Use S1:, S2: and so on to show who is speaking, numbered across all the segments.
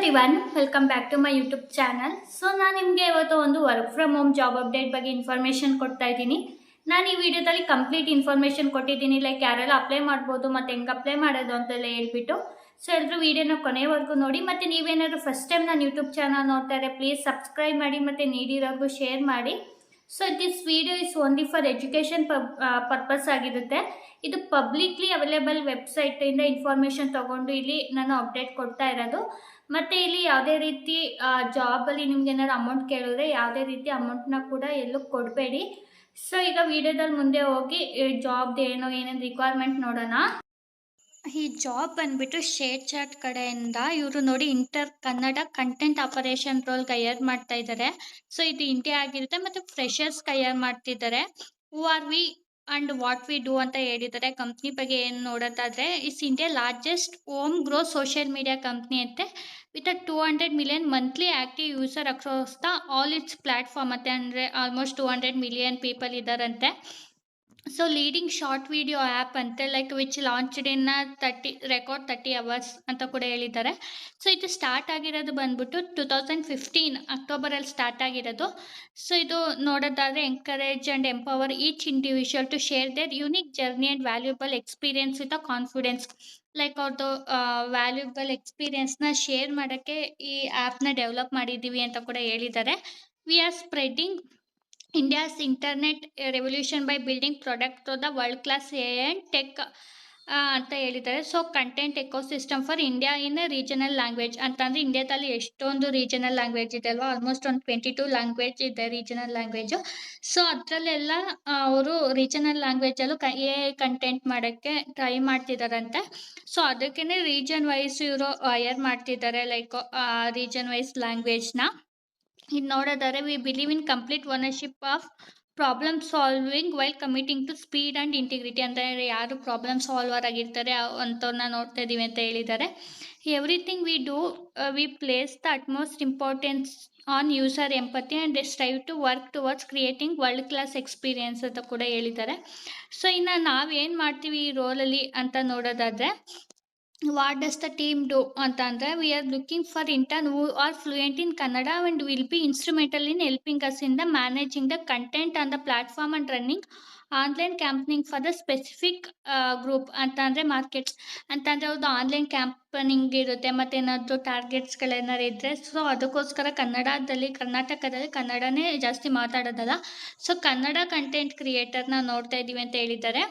S1: Everyone welcome back to my YouTube channel so ನಾನು ನಿಮಗೆ ಇವತ್ತು ಒಂದು work from home job update ಬಗ್ಗೆ ಇನ್ಫಾರ್ಮೇಷನ್ ಕೊಡ್ತಾ ಇದ್ದೀನಿ. ನಾನು ಈ ವಿಡಿಯೋದಲ್ಲಿ ಕಂಪ್ಲೀಟ್ ಇನ್ಫಾರ್ಮೇಷನ್ ಕೊಟ್ಟಿದ್ದೀನಿ. ಲೈಕ್ ಯಾರೆಲ್ಲ ಅಪ್ಲೈ ಮಾಡ್ಬೋದು, ಮತ್ತು ಹೆಂಗೆ ಅಪ್ಲೈ ಮಾಡೋದು ಅಂತೆಲ್ಲ ಹೇಳ್ಬಿಟ್ಟು. ಸೊ ಎಲ್ಲರೂ ವಿಡಿಯೋನ ಕೊನೆವರೆಗೂ ನೋಡಿ. ಮತ್ತು ನೀವೇನಾದರೂ ಫಸ್ಟ್ ಟೈಮ್ ನಾನು ಯೂಟ್ಯೂಬ್ ಚಾನಲ್ ನೋಡ್ತಾ ಇದ್ದರೆ ಪ್ಲೀಸ್ ಸಬ್ಸ್ಕ್ರೈಬ್ ಮಾಡಿ, ಮತ್ತು ನೀಡಿರೋರ್ಗೂ ಶೇರ್ ಮಾಡಿ. So this video is only for education purpose ಆಗಿರುತ್ತೆ. ಇದು ಪಬ್ಲಿಕ್ಲಿ ಅವೈಲೇಬಲ್ ವೆಬ್ಸೈಟಿಂದ ಇನ್ಫಾರ್ಮೇಷನ್ ತೊಗೊಂಡು ಇಲ್ಲಿ ನಾನು ಅಪ್ಡೇಟ್ ಕೊಡ್ತಾ ಇರೋದು. ಮತ್ತು ಇಲ್ಲಿ ಯಾವುದೇ ರೀತಿ ಜಾಬಲ್ಲಿ ನಿಮ್ಗೆ ಏನಾದ್ರು ಅಮೌಂಟ್ ಕೇಳಿದ್ರೆ ಯಾವುದೇ ರೀತಿ ಅಮೌಂಟ್ನ ಕೂಡ ಎಲ್ಲೂ ಕೊಡಬೇಡಿ. ಸೊ ಈಗ ವಿಡಿಯೋದಲ್ಲಿ ಮುಂದೆ ಹೋಗಿ ಜಾಬ್ ಏನೋ, ಏನೇನು ರಿಕ್ವೈರ್ಮೆಂಟ್ ನೋಡೋಣ. ಈ ಜಾಬ್ ಬಂದ್ಬಿಟ್ಟು ಶೇರ್ ಚಾಟ್ ಕಡೆಯಿಂದ ಇವರು ನೋಡಿ inter Kannada content operation role hire ಮಾಡ್ತಾ ಇದ್ದಾರೆ ಸೊ ಇದು ಇಂಡಿಯಾ ಆಗಿರುತ್ತೆ, ಮತ್ತು ಫ್ರೆಷರ್ಸ್ ಕೈಯರ್ ಮಾಡ್ತಿದ್ದಾರೆ. Who are we and what we do ಅಂತ ಹೇಳಿದ್ದಾರೆ. ಕಂಪ್ನಿ ಬಗ್ಗೆ ಏನು ನೋಡೋದಾದರೆ it's India largest home grow social media company ಅಂತೆ. With a two hundred million monthly active user across the all its platform ಅಂತೆ. ಅಂದರೆ almost two hundred million people ಇದ್ದಾರಂತೆ. So leading short video app ಅಂತೆ like which launched in thirty record thirty hours ಅಂತ ಕೂಡ ಹೇಳಿದ್ದಾರೆ. So ಇದು start ಆಗಿರೋದು ಬಂದ್ಬಿಟ್ಟು ಟು ತೌಸಂಡ್ ಫಿಫ್ಟೀನ್ ಅಕ್ಟೋಬರಲ್ಲಿ ಸ್ಟಾರ್ಟ್ ಆಗಿರೋದು. ಸೊ ಇದು ನೋಡೋದಾದರೆ encourage and empower each individual to share their unique journey and valuable experience with confidence like ಅವ್ರದ್ದು ವ್ಯಾಲ್ಯೂಬಲ್ ಎಕ್ಸ್ಪೀರಿಯನ್ಸ್ನ ಶೇರ್ ಮಾಡೋಕ್ಕೆ ಈ ಆ್ಯಪ್ನ ಡೆವಲಪ್ ಮಾಡಿದ್ದೀವಿ ಅಂತ ಕೂಡ ಹೇಳಿದ್ದಾರೆ. We are spreading India's internet revolution by building product to the world class a and tech ಅಂತ ಹೇಳಿದ್ದಾರೆ. So content ecosystem for India in regional language ಅಂತಂದರೆ ಇಂಡಿಯಾದಲ್ಲಿ ಎಷ್ಟೊಂದು ರೀಜನಲ್ ಲ್ಯಾಂಗ್ವೇಜ್ ಇದೆ ಅಲ್ವಾ? ಆಲ್ಮೋಸ್ಟ್ ಒಂದು ಟ್ವೆಂಟಿ ಟು ಲ್ಯಾಂಗ್ವೇಜ್ ಇದೆ ರೀಜನಲ್ ಲ್ಯಾಂಗ್ವೇಜ್ ಸೊ ಅದರಲ್ಲೆಲ್ಲ ಅವರು ರೀಜನಲ್ ಲ್ಯಾಂಗ್ವೇಜಲ್ಲೂ ಎ ಕಂಟೆಂಟ್ ಮಾಡೋಕ್ಕೆ ಟ್ರೈ ಮಾಡ್ತಿದ್ದಾರಂತೆ. ಸೊ ಅದಕ್ಕೇನೆ ರೀಜನ್ ವೈಸ್ ಇವರು ಹೈಯರ್ ಮಾಡ್ತಿದ್ದಾರೆ ಲೈಕ್ ರೀಜನ್ ವೈಸ್ ಲ್ಯಾಂಗ್ವೇಜ್ನ ಇದು ನೋಡೋದಾದ್ರೆ we believe in complete ownership of problem solving while committing to speed and integrity ಅಂತ ಯಾರು ಪ್ರಾಬ್ಲಮ್ ಸಾಲ್ವರ್ ಆಗಿರ್ತಾರೆ ಅಂಥವ್ರನ್ನ ನೋಡ್ತಾ ಇದ್ದೀವಿ ಅಂತ ಹೇಳಿದ್ದಾರೆ. Everything we do we place the utmost importance on user empathy and strive to work towards creating world class experience ಅಂತ ಕೂಡ ಹೇಳಿದ್ದಾರೆ. ಸೊ ಇನ್ನು ನಾವೇನು ಮಾಡ್ತೀವಿ ಈ ರೋಲಲ್ಲಿ ಅಂತ ನೋಡೋದಾದರೆ what does the team do ಅಂತ ಅಂದರೆ we are looking for intern who are fluent in Kannada and will be instrumental in helping us in the managing the content on the platform and running online campaigning for the specific group ಅಂತ ಅಂದರೆ markets ಅಂತಂದರೆ ಅವ್ರದ್ದು online ಕ್ಯಾಂಪನಿಂಗ್ ಇರುತ್ತೆ, ಮತ್ತು ಏನಾದರೂ ಟಾರ್ಗೆಟ್ಸ್ಗಳೇನಾದ್ರು ಇದ್ದರೆ so ಅದಕ್ಕೋಸ್ಕರ ಕನ್ನಡದಲ್ಲಿ, ಕರ್ನಾಟಕದಲ್ಲಿ ಕನ್ನಡನೇ ಜಾಸ್ತಿ ಮಾತಾಡೋದಲ್ಲ. ಸೊ ಕನ್ನಡ ಕಂಟೆಂಟ್ ಕ್ರಿಯೇಟರ್ನ ನೋಡ್ತಾ ಇದ್ದೀವಿ ಅಂತ ಹೇಳಿದ್ದಾರೆ.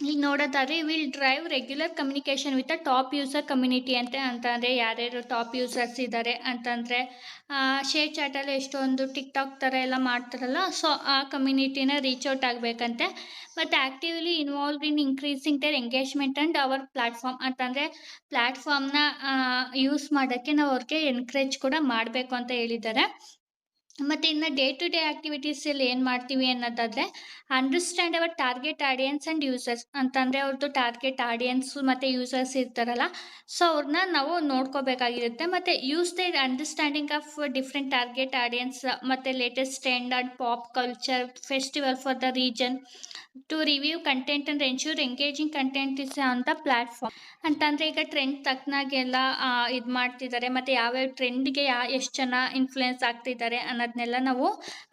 S1: ಈಗ ನೋಡೋದಾದ್ರೆ will drive regular communication with a top user community ಅಂತ, ಅಂತಂದರೆ ಯಾರ್ಯಾರು ಟಾಪ್ ಯೂಸರ್ಸ್ ಇದ್ದಾರೆ ಅಂತಂದರೆ ಶೇರ್ ಚಾಟಲ್ಲಿ ಎಷ್ಟೊಂದು ಟಿಕ್ ಟಾಕ್ ಥರ ಎಲ್ಲ ಮಾಡ್ತಾರಲ್ಲ ಸೊ ಆ ಕಮ್ಯುನಿಟಿನ ರೀಚ್ ಔಟ್ ಆಗಬೇಕಂತೆ. ಮತ್ತು actively involve in increasing their engagement and our platform ಅಂತಂದರೆ ಪ್ಲ್ಯಾಟ್ಫಾರ್ಮ್ನ ಯೂಸ್ ಮಾಡೋಕ್ಕೆ ನಾವು ಅವ್ರಿಗೆ ಎನ್ಕರೇಜ್ ಕೂಡ ಮಾಡಬೇಕು ಅಂತ ಹೇಳಿದ್ದಾರೆ. ಮತ್ತು ಇನ್ನು ಡೇ ಟು ಡೇ ಆ್ಯಕ್ಟಿವಿಟೀಸಲ್ಲಿ ಏನು ಮಾಡ್ತೀವಿ ಅನ್ನೋದಾದರೆ understand our target audience and users ಅಂತಂದರೆ ಅವ್ರದ್ದು ಟಾರ್ಗೆಟ್ ಆಡಿಯನ್ಸು ಮತ್ತು ಯೂಸರ್ಸ್ ಇರ್ತಾರಲ್ಲ ಸೊ ಅವ್ರನ್ನ ನಾವು ನೋಡ್ಕೋಬೇಕಾಗಿರುತ್ತೆ. ಮತ್ತು use the understanding of different target audience ಮತ್ತು latest standard pop culture festival for the region to review content and ensure engaging content is ಅಂತ ದ ಪ್ಲ್ಯಾಟ್ಫಾರ್ಮ್ ಅಂತಂದರೆ ಈಗ ಟ್ರೆಂಡ್ ತಕ್ಕನಾಗೆಲ್ಲ ಇದು ಮಾಡ್ತಿದ್ದಾರೆ. ಮತ್ತು ಯಾವ್ಯಾವ ಟ್ರೆಂಡ್ಗೆ ಯಾ, ಎಷ್ಟು ಜನ ಇನ್ಫ್ಲುಯೆನ್ಸ್ ಆಗ್ತಿದ್ದಾರೆ ಅನ್ನೋದನ್ನೆಲ್ಲ ನಾವು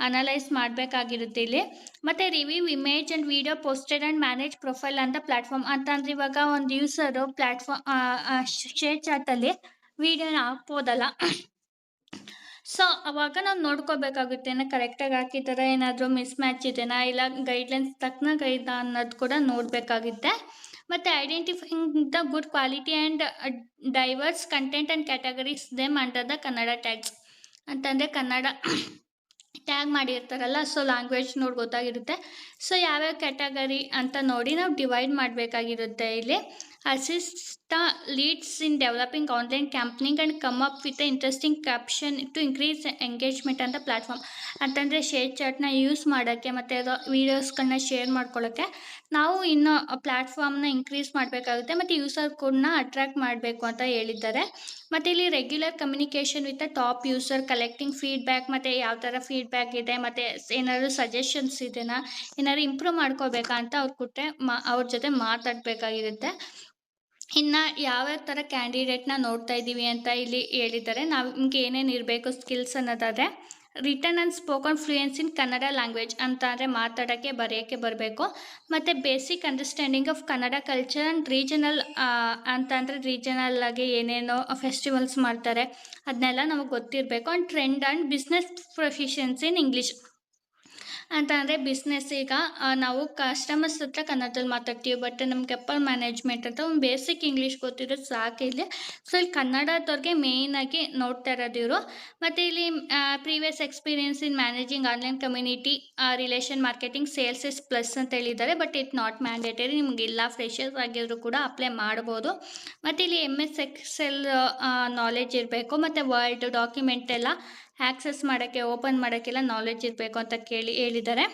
S1: ಅನಲೈಸ್ ಮಾಡಬೇಕಾಗಿರುತ್ತೆ ಇಲ್ಲಿ. ಮತ್ತು review image and video posted and manage profile ಅಂತ ಪ್ಲಾಟ್ಫಾರ್ಮ್ ಅಂತಂದ್ರೆ ಇವಾಗ ಒಂದು ಯೂಸರು ಪ್ಲ್ಯಾಟ್ಫಾರ್ಮ್ ಶೇರ್ ಚಾಟಲ್ಲಿ ವೀಡಿಯೋನ ಹಾಕ್ಬೋದಲ್ಲ. ಸೊ ಅವಾಗ ನಾವು ನೋಡ್ಕೋಬೇಕಾಗುತ್ತೆ ಏನೋ ಕರೆಕ್ಟಾಗಿ ಹಾಕಿದ್ದಾರೆ ಏನಾದರೂ ಮಿಸ್ ಮ್ಯಾಚ್ ಇದೆಯಾ ಇಲ್ಲ ಗೈಡ್ಲೈನ್ಸ್ ತಕ್ಕನಾಗ ಇದಾ ಅನ್ನೋದು ಕೂಡ ನೋಡಬೇಕಾಗುತ್ತೆ. ಮತ್ತು identifying the good quality and diverse content and categories them under the Kannada tags ಅಂತಂದರೆ ಕನ್ನಡ ಟ್ಯಾಗ್ ಮಾಡಿರ್ತಾರಲ್ಲ, ಸೊ ಲ್ಯಾಂಗ್ವೇಜ್ ನೋಡಿ ಗೊತ್ತಾಗಿರುತ್ತೆ. ಸೊ ಯಾವ್ಯಾವ ಕ್ಯಾಟಗರಿ ಅಂತ ನೋಡಿ ನಾವು ಡಿವೈಡ್ ಮಾಡಬೇಕಾಗಿರುತ್ತೆ ಇಲ್ಲಿ. Assist in leads in developing online campaigning and come up with interesting caption to increase engagement ಅಂತ ಪ್ಲ್ಯಾಟ್ಫಾರ್ಮ್ ಅಂತಂದರೆ ಶೇರ್ ಚಾಟ್ನ ಯೂಸ್ ಮಾಡೋಕ್ಕೆ ಮತ್ತು ಅದು ವೀಡಿಯೋಸ್ಗಳನ್ನ ಶೇರ್ ಮಾಡ್ಕೊಳ್ಳೋಕ್ಕೆ ನಾವು ಇನ್ನು ಪ್ಲ್ಯಾಟ್ಫಾರ್ಮ್ನ ಇನ್ಕ್ರೀಸ್ ಮಾಡಬೇಕಾಗುತ್ತೆ ಮತ್ತು ಯೂಸರ್ ಕೂಡ ಅಟ್ರ್ಯಾಕ್ಟ್ ಮಾಡಬೇಕು ಅಂತ ಹೇಳಿದ್ದಾರೆ. ಮತ್ತು ಇಲ್ಲಿ regular communication with top user collecting feedback ಮತ್ತು ಯಾವ ಥರ ಫೀಡ್ಬ್ಯಾಕ್ ಇದೆ, ಮತ್ತು ಏನಾದರೂ ಸಜೆಷನ್ಸ್ ಇದೆಯಾ ಏನಾದ್ರು ಇಂಪ್ರೂವ್ ಮಾಡ್ಕೋಬೇಕಾ ಅಂತ ಅವ್ರ ಕುಟ್ಟೆ ಮಾ ಅವ್ರ ಜೊತೆ ಮಾತಾಡಬೇಕಾಗಿರುತ್ತೆ. ಇನ್ನು ಯಾವ್ಯಾವ ಥರ ಕ್ಯಾಂಡಿಡೇಟ್ನ ನೋಡ್ತಾ ಇದ್ದೀವಿ ಅಂತ ಇಲ್ಲಿ ಹೇಳಿದ್ದಾರೆ. ನಾವು ನಿಮ್ಗೆ ಏನೇನು ಇರಬೇಕು ಸ್ಕಿಲ್ಸ್ ಅನ್ನೋದಾದರೆ written and spoken fluency in Kannada language ಅಂತ ಅಂದರೆ ಮಾತಾಡೋಕ್ಕೆ, ಬರೆಯೋಕ್ಕೆ ಬರಬೇಕು. ಮತ್ತು basic understanding of Kannada culture and regional ಅಂತ ಅಂದರೆ ರೀಜನಲ್ಲಾಗಿ ಏನೇನೋ ಫೆಸ್ಟಿವಲ್ಸ್ ಮಾಡ್ತಾರೆ. ಅದನ್ನೆಲ್ಲ ನಮಗೆ ಗೊತ್ತಿರಬೇಕು. And trend and business proficiency in English ಅಂತ ಅಂದರೆ ಬಿಸ್ನೆಸ್ ಈಗ ನಾವು ಕಸ್ಟಮರ್ಸ್ ಹತ್ರ ಕನ್ನಡದಲ್ಲಿ ಮಾತಾಡ್ತೀವಿ ಬಟ್ ನಮ್ಗೆ ಅಪ್ಪರ್ ಮ್ಯಾನೇಜ್ಮೆಂಟ್ ಅಂತ ಒಂದು ಬೇಸಿಕ್ ಇಂಗ್ಲೀಷ್ ಗೊತ್ತಿರೋದು ಸಾಕು ಇಲ್ಲಿ. ಸೊ ಇಲ್ಲಿ ಕನ್ನಡದವ್ರಿಗೆ ಮೇಯ್ನಾಗಿ ನೋಡ್ತಾ ಇರೋದು ಇವರು. ಮತ್ತು ಇಲ್ಲಿ previous experience in managing online community relation marketing sales is plus ಅಂತ ಹೇಳಿದ್ದಾರೆ ಬಟ್ ಇಟ್ ನಾಟ್ ಮ್ಯಾಂಡೇಟರಿ ನಿಮ್ಗೆ ಇಲ್ಲ ಫ್ರೆಷರ್ಸ್ ಆಗಿದ್ರು ಕೂಡ ಅಪ್ಲೈ ಮಾಡ್ಬೋದು. ಮತ್ತು ಇಲ್ಲಿ ಎಂ ಎಸ್ ಎಕ್ಸೆಲ್ ನಾಲೆಜ್ ಇರಬೇಕು, ಮತ್ತು ವರ್ಲ್ಡ್ ಡಾಕ್ಯುಮೆಂಟ್ ಎಲ್ಲ ಆ್ಯಕ್ಸಸ್ ಮಾಡೋಕ್ಕೆ ಓಪನ್ ಮಾಡೋಕ್ಕೆಲ್ಲ ನಾಲೆಜ್ ಇರಬೇಕು ಅಂತ ಕೇಳಿ ಹೇಳಿದ್ದಾರೆ.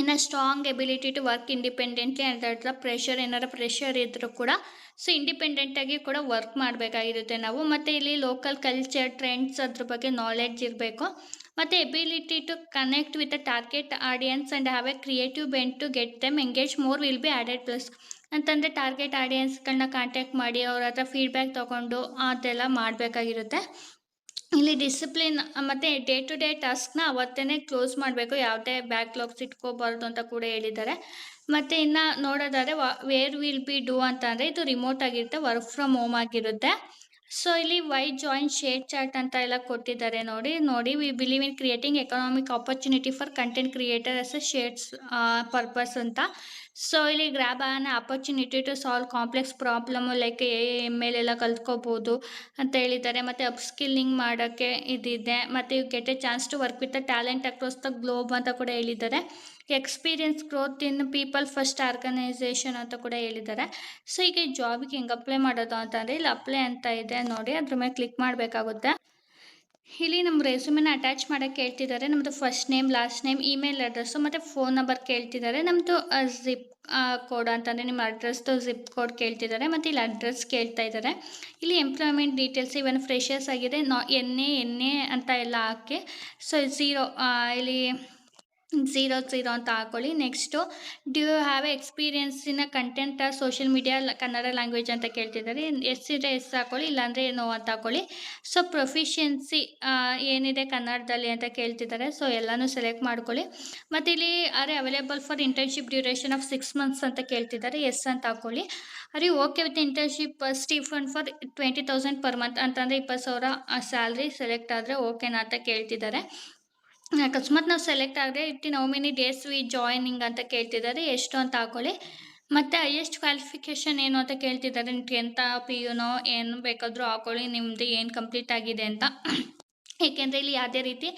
S1: ಇನ್ನು strong ability to work independently ಅಂತ ಪ್ರೆಷರ್ ಏನಾರ ಪ್ರೆಷರ್ ಇದ್ದರೂ ಕೂಡ ಸೊ ಇಂಡಿಪೆಂಡೆಂಟಾಗಿ ಕೂಡ ವರ್ಕ್ ಮಾಡಬೇಕಾಗಿರುತ್ತೆ ನಾವು. ಮತ್ತು ಇಲ್ಲಿ ಲೋಕಲ್ ಕಲ್ಚರ್ ಟ್ರೆಂಡ್ಸ್ ಅದ್ರ ಬಗ್ಗೆ ನಾಲೆಡ್ಜ್ ಇರಬೇಕು. ಮತ್ತು ability to connect with a target audience and have a creative bent to get them engage more will be added plus ಅಂತಂದರೆ ಟಾರ್ಗೆಟ್ ಆಡಿಯನ್ಸ್ಗಳನ್ನ ಕಾಂಟ್ಯಾಕ್ಟ್ ಮಾಡಿ, ಅವ್ರ ಹತ್ರ ಫೀಡ್ಬ್ಯಾಕ್ ತೊಗೊಂಡು ಅದೆಲ್ಲ ಮಾಡಬೇಕಾಗಿರುತ್ತೆ. ಇಲ್ಲಿ ಡಿಸಿಪ್ಲಿನ್ ಮತ್ತು ಡೇ ಟು ಡೇ ಟಾಸ್ಕ್ನ ಅವತ್ತೇ ಕ್ಲೋಸ್ ಮಾಡಬೇಕು. ಯಾವುದೇ ಬ್ಯಾಕ್ಲಾಗ್ಸ್ ಇಟ್ಕೋಬಾರ್ದು ಅಂತ ಕೂಡ ಹೇಳಿದ್ದಾರೆ. ಮತ್ತು ಇನ್ನು ನೋಡೋದಾದರೆ ವೇರ್ ವಿಲ್ ಬಿ ಡೂ ಅಂತ ಅಂದರೆ, ಇದು ರಿಮೋಟ್ ಆಗಿರುತ್ತೆ ವರ್ಕ್ ಫ್ರಮ್ ಹೋಮ್ ಆಗಿರುತ್ತೆ. ಸೊ ಇಲ್ಲಿ ವೈ ಜಾಯಿನ್ ಶೇರ್ ಚಾರ್ಟ್ ಅಂತ ಎಲ್ಲ ಕೊಟ್ಟಿದ್ದಾರೆ ನೋಡಿ. ನೋಡಿ we believe in creating economic opportunity for content creator as a shared purpose ಅಂತ. ಸೊ ಇಲ್ಲಿ grab on opportunity to solve complex problem like A M L ಎಲ್ಲ ಕಲ್ತ್ಕೋಬೋದು ಅಂತ ಹೇಳಿದ್ದಾರೆ. ಮತ್ತು ಅಪ್ಸ್ಕಿಲ್ಲಿಂಗ್ ಮಾಡೋಕ್ಕೆ ಇದಿದೆ. ಮತ್ತು you get a chance to work with the talent across the globe ಅಂತ ಕೂಡ ಹೇಳಿದ್ದಾರೆ. Experience growth in people first organisation ಅಂತ ಕೂಡ ಹೇಳಿದ್ದಾರೆ. ಸೊ ಈಗ ಜಾಬಿಗೆ ಹೆಂಗೆ ಅಪ್ಲೈ ಮಾಡೋದು ಅಂತಂದರೆ ಇಲ್ಲಿ ಅಪ್ಲೈ ಅಂತ ಇದೆ ನೋಡಿ, ಅದ್ರ ಮೇಲೆ ಕ್ಲಿಕ್ ಮಾಡಬೇಕಾಗುತ್ತೆ. ಇಲ್ಲಿ ನಮ್ಮ ರೆಸ್ಯೂಮೆನ ಅಟ್ಯಾಚ್ ಮಾಡೋಕ್ಕೆ ಕೇಳ್ತಿದ್ದಾರೆ ನಮ್ಮದು first name last name email address ಮತ್ತು ಫೋನ್ ನಂಬರ್ ಕೇಳ್ತಿದ್ದಾರೆ. ನಮ್ಮದು ಝಿಪ್ ಕೋಡ್ ಅಂತಂದರೆ ನಿಮ್ಮ ಅಡ್ರೆಸ್ದು ಝಿಪ್ ಕೋಡ್ ಕೇಳ್ತಿದ್ದಾರೆ ಮತ್ತು ಇಲ್ಲಿ ಅಡ್ರೆಸ್ ಕೇಳ್ತಾ ಇದ್ದಾರೆ. ಇಲ್ಲಿ ಎಂಪ್ಲಾಯ್ಮೆಂಟ್ ಡೀಟೇಲ್ಸ್ ಇವನ್ ಫ್ರೆಶರ್ಸ್ ಆಗಿದೆ. ನಾ ಎನ್ ಎ ಎನ್ ಎ ಅಂತ ಎಲ್ಲ ಹಾಕಿ ಸೊ ಝೀರೋ ಇಲ್ಲಿ ಝೀರೋ ಝೀರೋ ಅಂತ ಹಾಕೊಳ್ಳಿ. Next do have experience in content social media Kannada language ಅಂತ ಕೇಳ್ತಿದ್ದಾರೆ. ಎಸ್ ಇದ್ರೆ ಎಸ್ ಹಾಕೊಳ್ಳಿ, ಇಲ್ಲಾಂದರೆ ನೋ ಅಂತ ಹಾಕೊಳ್ಳಿ. ಸೊ ಪ್ರೊಫಿಷಿಯನ್ಸಿ ಏನಿದೆ ಕನ್ನಡದಲ್ಲಿ ಅಂತ ಕೇಳ್ತಿದ್ದಾರೆ. ಸೊ ಎಲ್ಲನೂ ಸೆಲೆಕ್ಟ್ ಮಾಡ್ಕೊಳ್ಳಿ. ಮತ್ತು ಇಲ್ಲಿ are available for internship duration of six months ಅಂತ ಕೇಳ್ತಿದ್ದಾರೆ. ಎಸ್ ಅಂತ ಹಾಕೊಳ್ಳಿ. Are okay with internship stipend for twenty thousand per month ಅಂತಂದರೆ ಇಪ್ಪತ್ತು ಸಾವಿರ ಸ್ಯಾಲ್ರಿ ಸೆಲೆಕ್ಟ್ ಆದರೆ ಓಕೆನಾ ಅಂತ ಕೇಳ್ತಿದ್ದಾರೆ. ಅಕಸ್ಮಾತ್ ನಾವು ಸೆಲೆಕ್ಟ್ ಆದರೆ ಇಟ್ಟು how many days we joining ಅಂತ ಕೇಳ್ತಿದ್ದಾರೆ ಎಷ್ಟು ಅಂತ ಹಾಕೊಳ್ಳಿ. ಮತ್ತು ಹೈಯೆಸ್ಟ್ ಕ್ವಾಲಿಫಿಕೇಷನ್ ಏನು ಅಂತ ಕೇಳ್ತಿದ್ದಾರೆ ಟೆಂತ ಪಿ ಯುನೋ ಏನು ಬೇಕಾದರೂ ಹಾಕೊಳ್ಳಿ ನಿಮ್ಮದು ಏನು ಕಂಪ್ಲೀಟ್ ಆಗಿದೆ ಅಂತ. ಏಕೆಂದರೆ ಇಲ್ಲಿ ಯಾವುದೇ ರೀತಿ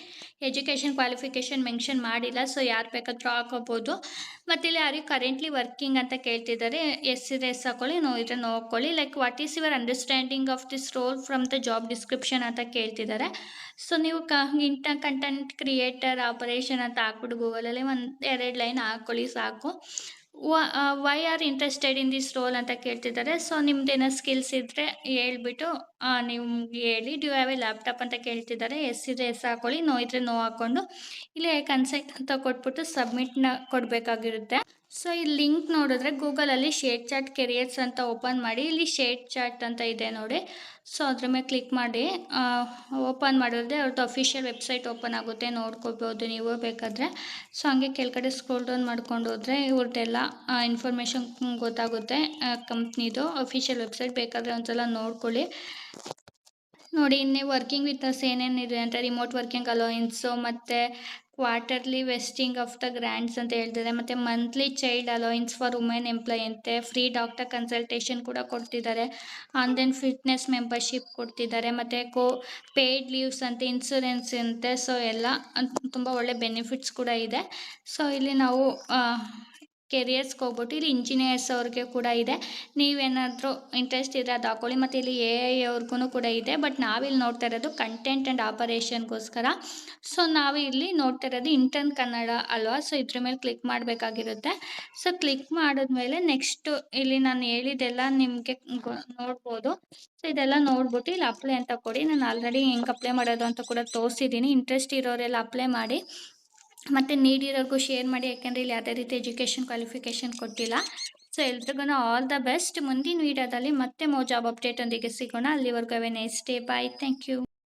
S1: ಎಜುಕೇಷನ್ ಕ್ವಾಲಿಫಿಕೇಷನ್ ಮೆನ್ಷನ್ ಮಾಡಿಲ್ಲ ಸೊ ಯಾರು ಬೇಕಾದರೂ ಹಾಕೋಬೋದು. ಮತ್ತು ಇಲ್ಲಿ ಯಾರಿಗೆ ಕರೆಂಟ್ಲಿ ವರ್ಕಿಂಗ್ ಅಂತ ಕೇಳ್ತಿದ್ದಾರೆ, ಎಸ್ ಇದೆ, ಎಸ್ ಹಾಕೊಳ್ಳಿ, ನೋ ಇದ್ರೆ ನೋ ಹಾಕೊಳ್ಳಿ. Like what is your understanding of this role from the job description ಅಂತ ಕೇಳ್ತಿದ್ದಾರೆ. ಸೊ ನೀವು ಕ ಇಂಟ ಕಂಟೆಂಟ್ ಕ್ರಿಯೇಟರ್ ಆಪರೇಷನ್ ಅಂತ ಹಾಕ್ಬಿಟ್ಟು ಗೂಗಲಲ್ಲಿ ಒಂದು ಎರಡು ಲೈನ್ ಹಾಕ್ಕೊಳ್ಳಿ ಸಾಕು. Why are interested in this role ಅಂತ ಕೇಳ್ತಿದ್ದಾರೆ. ಸೊ ನಿಮ್ದೇನೋ ಸ್ಕಿಲ್ಸ್ ಇದ್ದರೆ ಹೇಳ್ಬಿಟ್ಟು ನಿಮ್ಗೆ ಹೇಳಿ ಡ್ಯೂ ಹ್ಯಾವ್ ಎ ಲ್ಯಾಪ್ಟಾಪ್ ಅಂತ ಕೇಳ್ತಿದ್ದಾರೆ ಎಸ್ ಇದ್ರೆ ಎಸ್ ಹಾಕೊಳ್ಳಿ ನೋ ಇದ್ರೆ ನೋ ಹಾಕ್ಕೊಂಡು, ಇಲ್ಲಿ ಕನ್ಸೆಕ್ಟ್ ಅಂತ ಕೊಟ್ಬಿಟ್ಟು ಸಬ್ಮಿಟ್ನ ಕೊಡಬೇಕಾಗಿರುತ್ತೆ. ಸೊ ಈ ಲಿಂಕ್ ನೋಡಿದ್ರೆ ಗೂಗಲಲ್ಲಿ ಶೇಡ್ ಚಾಟ್ ಕೆರಿಯರ್ಸ್ ಅಂತ ಓಪನ್ ಮಾಡಿ, ಇಲ್ಲಿ ಶೇಡ್ ಚಾಟ್ ಅಂತ ಇದೆ ನೋಡಿ. ಸೊ ಅದ್ರ ಮೇಲೆ ಕ್ಲಿಕ್ ಮಾಡಿ ಓಪನ್ ಮಾಡಿದ್ರೆ ಅವ್ರದ್ದು ಅಫಿಷಿಯಲ್ ವೆಬ್ಸೈಟ್ ಓಪನ್ ಆಗುತ್ತೆ, ನೋಡ್ಕೋಬೋದು ನೀವು ಬೇಕಾದರೆ. ಸೊ ಹಂಗೆ ಕೆಳಗಡೆ ಸ್ಕ್ರೋಲ್ ಡೌನ್ ಮಾಡ್ಕೊಂಡು ಹೋದರೆ ಇವ್ರದ್ದೆಲ್ಲ ಇನ್ಫಾರ್ಮೇಷನ್ ಗೊತ್ತಾಗುತ್ತೆ ಕಂಪ್ನಿದು ಅಫಿಷಿಯಲ್ ವೆಬ್ಸೈಟ್ ಬೇಕಾದರೆ ಒಂದ್ಸಲ ನೋಡ್ಕೊಳ್ಳಿ. ನೋಡಿ, ಇನ್ನೇ ವರ್ಕಿಂಗ್ ವಿತ್ ಅಸ್ ಇದೆ ಅಂತ ರಿಮೋಟ್ ವರ್ಕಿಂಗ್ ಅಲೋಯನ್ಸು ಮತ್ತು quarterly vesting of the grants ಅಂತ ಹೇಳ್ತಿದೆ. ಮತ್ತು monthly child allowance for women employee ಅಂತೆ ಫ್ರೀ ಡಾಕ್ಟರ್ ಕನ್ಸಲ್ಟೇಷನ್ ಕೂಡ ಕೊಡ್ತಿದ್ದಾರೆ. ಆನ್ಲೈನ್ ಫಿಟ್ನೆಸ್ ಮೆಂಬರ್ಶಿಪ್ ಕೊಡ್ತಿದ್ದಾರೆ. ಮತ್ತು ಕೋ ಪೇಯ್ಡ್ ಲೀವ್ಸ್ ಅಂತ ಇನ್ಸೂರೆನ್ಸ್ ಅಂತೆ. ಸೊ ಎಲ್ಲ, ತುಂಬ ಒಳ್ಳೆ ಬೆನಿಫಿಟ್ಸ್ ಕೂಡ ಇದೆ. ಸೊ ಇಲ್ಲಿ ನಾವು ಕೆರಿಯರ್ಸ್ಗೆ ಹೋಗ್ಬಿಟ್ಟು ಇಲ್ಲಿ ಇಂಜಿನಿಯರ್ಸ್ ಅವ್ರಿಗೆ ಕೂಡ ಇದೆ. ನೀವೇನಾದರೂ ಇಂಟ್ರೆಸ್ಟ್ ಇದ್ದರೆ ಅದು ಹಾಕೊಳ್ಳಿ. ಮತ್ತು ಇಲ್ಲಿ ಎ ಐ ಅವ್ರಿಗೂ ಕೂಡ ಇದೆ. ಬಟ್ ನಾವಿಲ್ಲಿ ನೋಡ್ತಾ ಇರೋದು ಕಂಟೆಂಟ್ ಆ್ಯಂಡ್ ಆಪರೇಷನ್ಗೋಸ್ಕರ ಸೊ ನಾವು ಇಲ್ಲಿ ನೋಡ್ತಾ ಇರೋದು ಇಂಟರ್ನ್ ಕನ್ನಡ ಅಲ್ವಾ? ಸೊ ಇದ್ರ ಮೇಲೆ ಕ್ಲಿಕ್ ಮಾಡಬೇಕಾಗಿರುತ್ತೆ. ಸೊ ಕ್ಲಿಕ್ ಮಾಡಿದ್ಮೇಲೆ ನೆಕ್ಸ್ಟು ಇಲ್ಲಿ ನಾನು ಹೇಳಿದ್ದೆಲ್ಲ ನಿಮಗೆ ನೋಡ್ಬೋದು. ಸೊ ಇದೆಲ್ಲ ನೋಡ್ಬಿಟ್ಟು ಇಲ್ಲಿ ಅಪ್ಲೈ ಅಂತ ಕೊಡಿ. ನಾನು ಆಲ್ರೆಡಿ ಹೆಂಗೆ ಅಪ್ಲೈ ಮಾಡೋದು ಅಂತ ಕೂಡ ತೋರಿಸಿದ್ದೀನಿ. ಇಂಟ್ರೆಸ್ಟ್ ಇರೋರೆಲ್ಲ ಅಪ್ಲೈ ಮಾಡಿ. ಮತ್ತು ನೀಡಿರೋರ್ಗೂ ಶೇರ್ ಮಾಡಿ, ಯಾಕೆಂದರೆ ಇಲ್ಲಿ ಯಾವುದೇ ರೀತಿ ಎಜುಕೇಷನ್ ಕ್ವಾಲಿಫಿಕೇಷನ್ ಕೊಟ್ಟಿಲ್ಲ. ಸೊ ಎಲ್ರಿಗೂ ಆಲ್ ದ ಬೆಸ್ಟ್ ಮುಂದಿನ ವೀಡಿಯೋದಲ್ಲಿ ಮತ್ತೆ ಮೋ ಜಾಬ್ ಅಪ್ಡೇಟ್ ಒಂದಿಗೆ ಸಿಗೋಣ. ಅಲ್ಲಿವರೆಗೂ next day bye thank you